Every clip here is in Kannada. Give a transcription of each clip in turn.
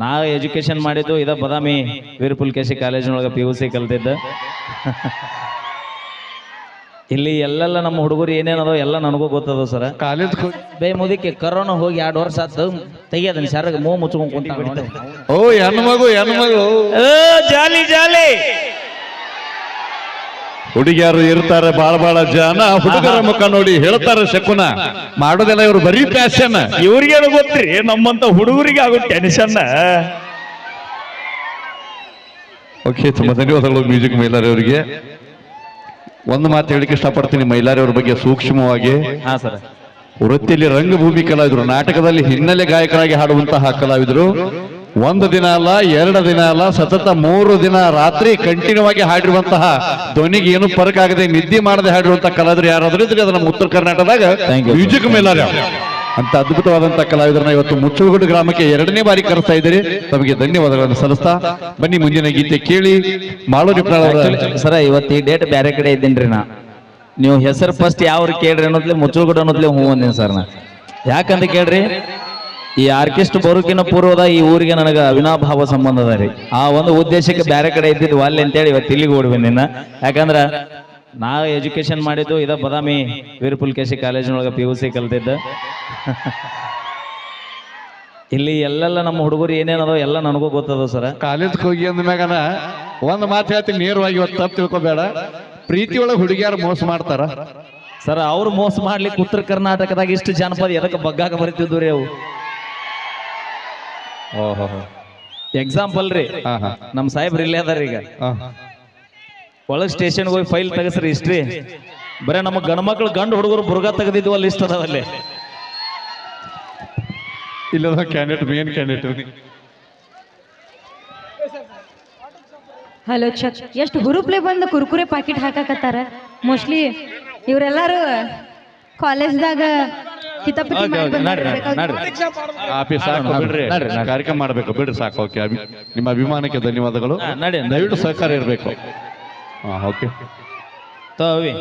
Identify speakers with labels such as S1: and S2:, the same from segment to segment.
S1: ನಾ ಎಜುಕೇಶನ್ ಮಾಡಿದ್ದು ಇದ ಬದಾಮಿ ವೀರಪುಲ್ಕೇಶಿ ಕಾಲೇಜಿನೊಳಗೆ ಪಿ ಯು ಸಿ ಕಲ್ತಿದ್ದ. ಇಲ್ಲಿ ಎಲ್ಲೆಲ್ಲ ನಮ್ಮ ಹುಡುಗರು ಏನೇನದೋ ಎಲ್ಲ ನನಗೂ ಗೊತ್ತದ ಸರ್.
S2: ಕಾಲೇಜ್
S1: ಬೇ ಮುದಿಕೆ ಕರೋನಾ ಹೋಗಿ ಎರಡು ವರ್ಷ ಆತು ತೆಗಿಯೋದನ್ನ ಸರ್ ಮೂ ಮುಚ್ಕೊಂಡ್ ಕುಂತ
S2: ಓ ಹೆಣ್ಣು ಮಗು ಹೆಣ್ಣು ಮಗು
S1: ಜಾಲಿ ಜಾಲಿ.
S2: ಹುಡುಗಿಯರು ಇರ್ತಾರೆ ಬಾಳ ಬಾಳ ಜನ. ಹುಡುಗರ ಮುಖ ನೋಡಿ ಹೇಳ್ತಾರೆ ಶಕುನ. ಮಾಡೋದೆಲ್ಲ ಇವ್ರು ಬರೀ ಪ್ಯಾಶನ್
S1: ಇವ್ರಿಗೇನು ಗೊತ್ತ್ರಿ? ನಮ್ಮಂತ ಹುಡುಗರಿಗೆ ಆಗೋ ಟೆನ್ಷನ್
S2: ಓಕೆ ತುಂಬಾ ಧನ್ಯವಾದಗಳು ಮ್ಯೂಸಿಕ್ ಮೈಲಾರಿ ಅವರಿಗೆ. ಒಂದು ಮಾತು ಹೇಳಿಕ್ಕೆ ಇಷ್ಟಪಡ್ತೀನಿ ಮೈಲಾರಿ ಅವ್ರ ಬಗ್ಗೆ ಸೂಕ್ಷ್ಮವಾಗಿ.
S1: ಹಾ ಸರ್.
S2: ವೃತ್ತಿಯಲ್ಲಿ ರಂಗಭೂಮಿ ಕಲಾವಿದರು ನಾಟಕದಲ್ಲಿ ಹಿನ್ನೆಲೆ ಗಾಯಕರಾಗಿ ಹಾಡುವಂತಹ ಕಲಾವಿದರು. ಒಂದು ದಿನ ಅಲ್ಲ ಎರಡು ದಿನ ಅಲ್ಲ ಸತತ ಮೂರು ದಿನ ರಾತ್ರಿ ಕಂಟಿನ್ಯೂ ಆಗಿ ಹಾಡಿರುವಂತಹ ಧ್ವನಿಗೆ ಏನು ಫರಕ್ ಆಗದೆ ನಿದ್ದೆ ಮಾಡದೆ ಹಾಡಿರುವಂತಹ ಕಲಾವಿದರು ಯಾರಾದ್ರೂ ಇದ್ರೆ ಅದು ನಮ್ಮ ಉತ್ತರ ಕರ್ನಾಟಕದಾಗ. ಮ್ಯೂಸಿಕ್ ಮೇಲಾರ. ಅಂತ ಅದ್ಭುತವಾದಂತಹ ಕಲಾವಿದರನ್ನ ಇವತ್ತು ಮುಚ್ಚುಗುಡು ಗ್ರಾಮಕ್ಕೆ ಎರಡನೇ ಬಾರಿ ಕರೆಸ್ತಾ ಇದ್ದೀರಿ. ತಮಗೆ ಧನ್ಯವಾದಗಳನ್ನು ಸಲ್ಲಿಸ್ತಾ ಬನ್ನಿ ಮುಂದಿನ ಗೀತೆ ಕೇಳಿ. ಮಾಳು
S1: ಸರ ಇವತ್ತು ಈ ಡೇಟ್ ಬೇರೆ ಕಡೆ ಇದ್ದೀನಿ ನಾ? ನೀವು ಹೆಸರು ಫಸ್ಟ್ ಯಾವ್ರು ಕೇಳ್ರಿ ಅನ್ನೋದ್ಲೆ ಮುಚ್ಚುಗೋಡು ಅನ್ನೋದ್ಲೆ ಹ್ಞೂ ಅಂದಿನಿ ಸರ್ ನಾ. ಯಾಕಂತ ಕೇಳ್ರಿ? ಈ ಆರ್ಕೆಸ್ಟ್ ಬರೋಕಿನ ಪೂರ್ವದ ಈ ಊರಿಗೆ ನನಗೆ ಅವಿನಾಭಾವ ಸಂಬಂಧ ಅದ ರೀ. ಆ ಒಂದು ಉದ್ದೇಶಕ್ಕೆ ಬೇರೆ ಕಡೆ ಇದ್ದಿದ್ದು ಅಲ್ಲಿ ಅಂತೇಳಿ ಇವತ್ತು ಇಲ್ಲಿಗೆ ಓಡಿ ಬಂದಿನ ಯಾಕಂದ್ರ ನಾ ಎಜುಕೇಶನ್ ಮಾಡಿದ್ದು ಇದ ಬದಾಮಿ ವೀರಪುಲ್ಕೇಶಿ ಕಾಲೇಜಿನೊಳಗೆ ಪಿ ಯು ಸಿ ಕಲ್ತಿದ್ದ. ಇಲ್ಲಿ ಎಲ್ಲೆಲ್ಲ ನಮ್ಮ ಹುಡುಗರು ಏನೇನದೋ ಎಲ್ಲ ನನಗೂ ಗೊತ್ತದ ಸರ್.
S2: ಕಾಲೇಜ್ಗೆ ಹೋಗಿ ಅಂದ್ಮ್ಯಾಗನ ಒಂದ್ ಮಾತು ಹೇಳ್ತೀನಿ ನೇರವಾಗಿ ಇವತ್ತು ತಪ್ಪು ತಿಳ್ಕೊಬೇಡ. ಪ್ರೀತಿ ಒಳಗೆ ಹುಡುಗಿಯಾರು ಮೋಸ ಮಾಡ್ತಾರ.
S1: ಸರ್ ಅವ್ರು ಮೋಸ ಮಾಡ್ಲಿಕ್ಕೆ ಉತ್ತರ ಕರ್ನಾಟಕದಾಗ ಇಷ್ಟು ಜನಪದ ಎದಕ್ಕೆ ಬಗ್ಗಾಕ ಬರೀತಿದ್ದು ರೀ ಅವು?
S2: ಓಹೋ.
S1: ಎಕ್ಸಾಂಪಲ್ ರೀ.
S2: ಹಾ ಹಾ
S1: ನಮ್ಮ ಸಾಹೇಬ್ರು ಇಲ್ಲೇ ಅದಾರ ಈಗ.
S2: ಹಾ.
S1: ಒಳಗ್ ಸ್ಟೇಷನ್ಗೆ ಹೋಗಿ ಫೈಲ್ ತೆಗಸ್ರಿ ಹಿಸ್ಟ್ರಿ. ಬರೇ ನಮ್ಮ ಗಂಡ್ಮಕ್ಳು ಗಂಡು ಹುಡುಗರು ಬುರ್ಗ ತೆಗೆದಿದ್ವು ಅಲ್ಲಿ ಇಷ್ಟ ಅದಾವಲ್ಲಿ.
S2: ಇಲ್ಲದ ಕ್ಯಾಂಡಿಡೇಟ್ ಮೇನ್ ಕ್ಯಾಂಡಿಡೇಟ್
S3: ಹಲೋ ಚಕ್ ಎಷ್ಟು ಹುರುಪ್ಲೆ ಬಂದು ಕುರ್ಕುರೆ ಪಾಕಿಟ್ ಹಾಕಾಕತ್ತಾರ? ಮೋಸ್ಟ್ಲಿ ಇವರೆಲ್ಲರೂ ಕಾಲೇಜ್ದಾಗ ಕಿತಾಪತಿ
S1: Okay, okay, ನಡ್ರಿ, ನಡ್ರಿ, ನಡ್ರಿ.
S2: ಆಫೀಸ್ ಸಾಕು
S1: ನಡ್ರಿ,
S2: ಬಿಡ್ರಿ.
S1: ನಡ್ರಿ, ನಡ್ರಿ.
S2: ಕಾರ್ಯಕ್ರಮ ಮಾಡಬೇಕು ಬಿಡ್ರಿ ಸಾಕು. ಓಕೆ ನಿಮ್ಮ ಅಭಿಮಾನಕ್ಕೆ ಧನ್ಯವಾದಗಳು.
S1: ಹಾ, ನಡಿ, ನಡಿ.
S2: ದಯವಿಟ್ಟು ಸಹಕಾರ ಇರಬೇಕು. ಹಾ ಓಕೆ.
S1: ತೋವಿ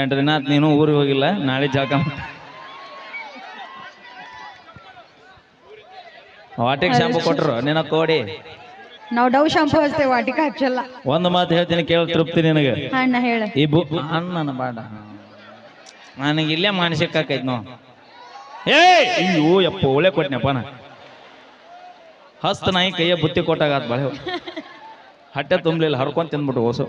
S1: ಎಂಟು ದಿನ ಆತ್ ನೀನು ಊರಿಗೆ ಹೋಗಿಲ್ಲ? ನಾಳೆ ಜಾಗ ವಾಟಿಗೆ ಶಾಂಪು ಕೊಟ್ರು. ನಿನ್ನ ಕೋಡಿ.
S3: ನಾವು ಡವ್ ಶಾಂಪು ಹಚ್ತೇವೆ ವಾಟಿಕ ಹಚ್ಚಲ್ಲ.
S1: ಒಂದು ಮಾತು ಹೇಳ್ತೀನಿ ಕೇಳ ತೃಪ್ತಿ ನಿನಗೆ.
S3: ಅಣ್ಣ ಹೇಳ.
S1: ಈ ಬು ಅಣ್ಣನ ಬಾಡ. ನನಗೆ ಇಲ್ಲೇ ಮಾನಸಿಕ ಆಕೈತಿ ನೋ ಏ ಅಯ್ಯೋ ಯಪ್ಪ ಒಳ್ಳೆ ಕೊಟ್ನಪ್ಪ ನಾ ಹಸ್ತ ನಾಯಿ ಕೈಯ ಬುತ್ತಿ ಕೊಟ್ಟಾಗ ಆತ್ ಬಾಳೆ ಹಟ್ಟೆ ತುಂಬಲಿಲ್ಲ ಹರ್ಕೊಂಡ್ ತಿಂದ್ಬಿಟ್ಟು ಹೊಸ.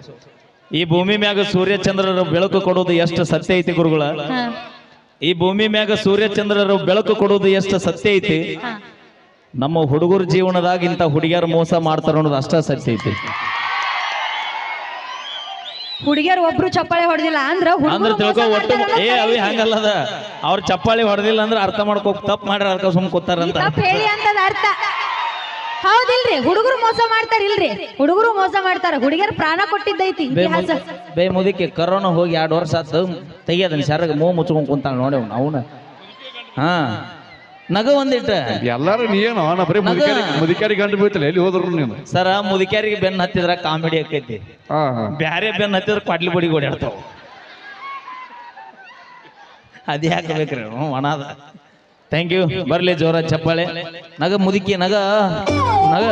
S1: ಈ ಭೂಮಿ ಮ್ಯಾಗ ಸೂರ್ಯಚಂದ್ರರ ಬೆಳಕು ಕೊಡೋದು ಎಷ್ಟು ಸತ್ಯ ಐತಿ ಗುರುಗಳ? ಈ ಭೂಮಿ ಮ್ಯಾಗ ಸೂರ್ಯಚಂದ್ರರ ಬೆಳಕು ಕೊಡೋದು ಎಷ್ಟು ಸತ್ಯ ಐತಿ? ನಮ್ಮ ಹುಡುಗರ ಜೀವನದಾಗ ಇಂಥ ಹುಡುಗಿಯರು ಮೋಸ ಮಾಡ್ತಾರ ಅನ್ನೋದು ಅಷ್ಟ ಸತ್ಯ ಐತಿ.
S3: ಹುಡುಗಿಯರು ಒಬ್ರು ಚಪ್ಪಾಳೆ ಹೊಡೆದಿಲ್ಲ ಅಂದ್ರೆ
S1: ಅಂದ್ರೆ ತಿಳ್ಕೋ ಒಟ್ಟು ಏ ಅವಿ ಹಂಗಲ್ಲದ. ಅವ್ರ ಚಪ್ಪಾಳಿ ಹೊಡೆದಿಲ್ಲ ಅಂದ್ರೆ ಅರ್ಥ ಮಾಡ್ಕೋ ತಪ್ಪು ಮಾಡ್ರ ಅರ್ಥ ಸುಮ್ ಕೂತಾರಂತ
S3: ತಪ್ಪ ಹೇಳಿ ಅಂತದ ಅರ್ಥ. ಹೌದಿಲ್ರಿ ಹುಡುಗರು ಮೋಸ ಮಾಡ್ತಾರ ಇಲ್ರಿ ಹುಡುಗರು ಮೋಸ ಮಾಡ್ತಾರ. ಹುಡುಗಿಯರು ಪ್ರಾಣ ಕೊಟ್ಟಿದ್ದೈತಿ
S1: ಬೇ
S3: ಇತಿಹಾಸ.
S1: ಮುದಿ- ಬೇ ಮುದಿಕೆ ಕರೋನಾ ಹೋಗಿ ಎರಡು ವರ್ಷ ಆತು ತೆಗಿಯೋದನ್ನ ಸರ್ ಮೂ ಮುಚ್ಕೊಂಡ್ ಕುಂತಾಳ ನೋಡಿ ಅವನು ಅವನ. ಹಾ. ನಗ ಒಂದಿಟ್ಟ
S2: ಎಲ್ಲಾರು ನೀನು ನಾ ಬರೀ ಮುದಿಕಾರಿ ಮುದುಕರಿ ಗಂಡು ಬೀಳ್ತಿಲ್ಲ ಎಲ್ಲಿ ಹೋದ್ರು ನೀನು.
S1: ಸರ ಮುದಿಕಾರಿಗೆ ಬೆನ್ನ ಹತ್ತಿದ್ರ ಕಾಮಿಡಿ ಆಕೈತಿ. ಬ್ಯಾರೆ ಬೆನ್ನ ಹತ್ತಿದ್ರ ಕಡ್ಲಿ ಬಡಿ ಓಡಾಡ್ತಾವ ಅದೇ ಹಾಕಬೇಕ್ರಿ ಒಣದ ಥ್ಯಾಂಕ್ ಯು ಬರ್ಲಿ ಜೋರ ಚಪ್ಪಾಳೆ. ನಗ ಮುದುಕಿ ನಗ ನಗ.